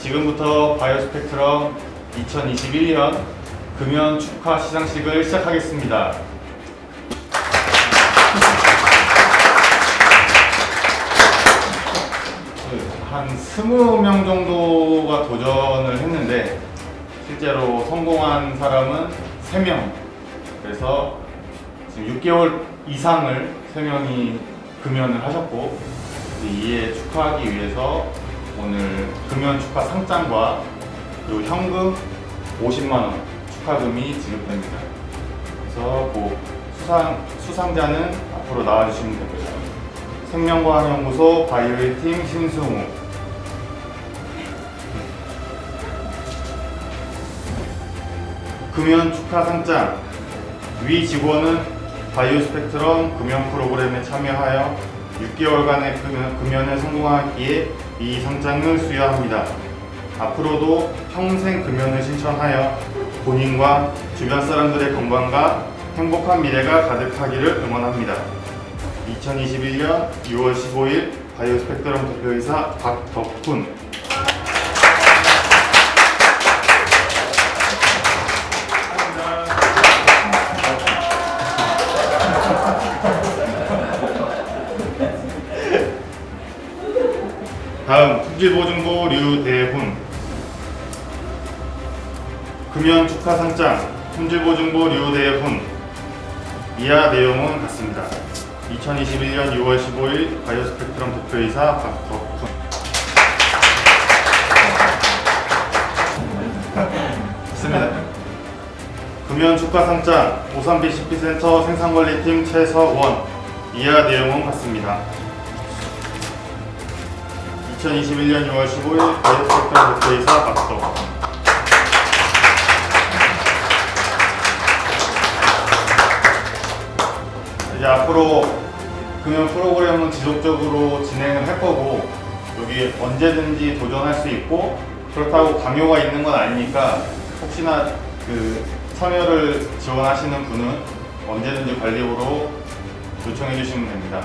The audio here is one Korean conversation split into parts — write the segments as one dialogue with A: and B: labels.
A: 지금부터 바이오 스펙트럼 2021년 금연 축하 시상식을 시작하겠습니다. 한 20명 정도가 도전을 했는데 실제로 성공한 사람은 3명. 그래서 지금 6개월 이상을 3명이 금연을 하셨고 이에 축하하기 위해서 오늘 금연 축하 상장과 그리고 현금 50만 원 축하금이 지급됩니다. 그래서 그 수상 수상자는 앞으로 나와주시면 됩니다. 생명과학연구소 바이오의 팀 신승우 금연 축하 상장 위 직원은 바이오 스펙트럼 금연 프로그램에 참여하여 6개월간의 금연, 금연 에 성공하기에 이 상장을 수여합니다. 앞으로도 평생 금연을 실천하여 본인과 주변 사람들의 건강과 행복한 미래가 가득하기를 응원합니다. 2021년 6월 15일 바이오 스펙트럼 대표이사 박덕훈 다음 품질보증보 류대훈 금연 축하 상장 품질보증보 류대훈 이하 내용은 같습니다. 2021년 6월 15일 바이오스펙트럼 대표이사 박덕훈 있습니다. 금연 축하 상장 오산비 CP센터 생산관리팀 최서원 이하 내용은 같습니다. 2021년 6월 15일 바이오스펙트럼 대표이사 박덕훈 이제 앞으로 금연 프로그램은 지속적으로 진행을 할 거고 여기 언제든지 도전할 수 있고 그렇다고 강요가 있는 건 아니니까 혹시나 그 참여를 지원하시는 분은 언제든지 관리부로 요청해 주시면 됩니다.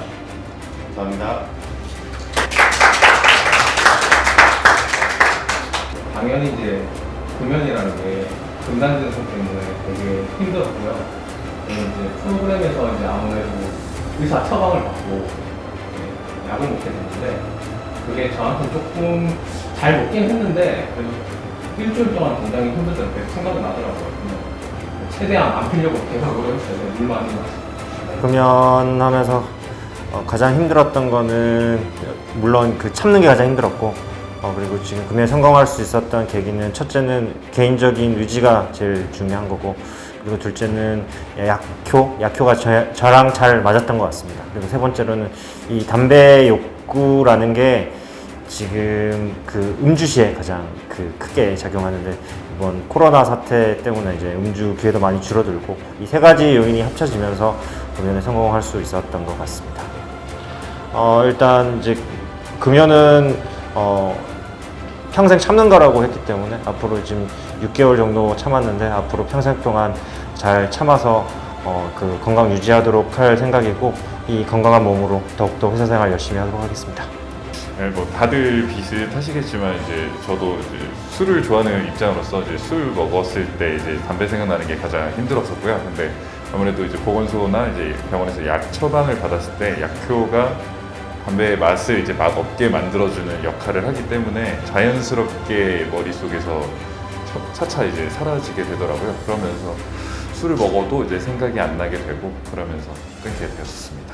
A: 감사합니다.
B: 당연히 이제 금연이라는 게 금단증성 때문에 되게 힘들었고요. 이제 프로그램에서 이제 아무래도 의사 처방을 받고 이제 약을 먹게 됐는데 그게 저한테 조금 잘 먹긴 했는데 그래도 일주일 동안 굉장히 힘들던 게 생각이 나더라고요. 최대한 안 피려고 계속을 했어요. 물 많이 마시고.
C: 금연하면서 어, 가장 힘들었던 거는 물론 그 참는 게 가장 힘들었고 어, 그리고 지금 금연에 성공할 수 있었던 계기는 첫째는 개인적인 의지가 제일 중요한 거고 그리고 둘째는 약효, 약효가 저, 저랑 잘 맞았던 것 같습니다. 그리고 세 번째로는 이 담배 욕구라는 게 지금 그 음주시에 가장 그 크게 작용하는데 이번 코로나 사태 때문에 이제 음주 기회도 많이 줄어들고 이 세 가지 요인이 합쳐지면서 금연에 성공할 수 있었던 것 같습니다. 어, 일단 이제 금연은 어, 평생 참는 거라고 했기 때문에 앞으로 지금 6개월 정도 참았는데 앞으로 평생 동안 잘 참아서 어, 그 건강 유지하도록 할 생각이고 이 건강한 몸으로 더욱더 회사 생활 열심히 하도록 하겠습니다.
D: 네, 뭐 다들 비슷하시겠지만 이제 저도 이제 술을 좋아하는 입장으로서 이제 술 먹었을 때 이제 담배 생각나는 게 가장 힘들었었고요. 근데 아무래도 이제 보건소나 이제 병원에서 약 처방을 받았을 때 약효가 담배의 맛을 이제 맛 없게 만들어주는 역할을 하기 때문에 자연스럽게 머릿속에서 차- 차차 이제 사라지게 되더라고요. 그러면서 술을 먹어도 이제 생각이 안 나게 되고 그러면서 끊게 되었습니다.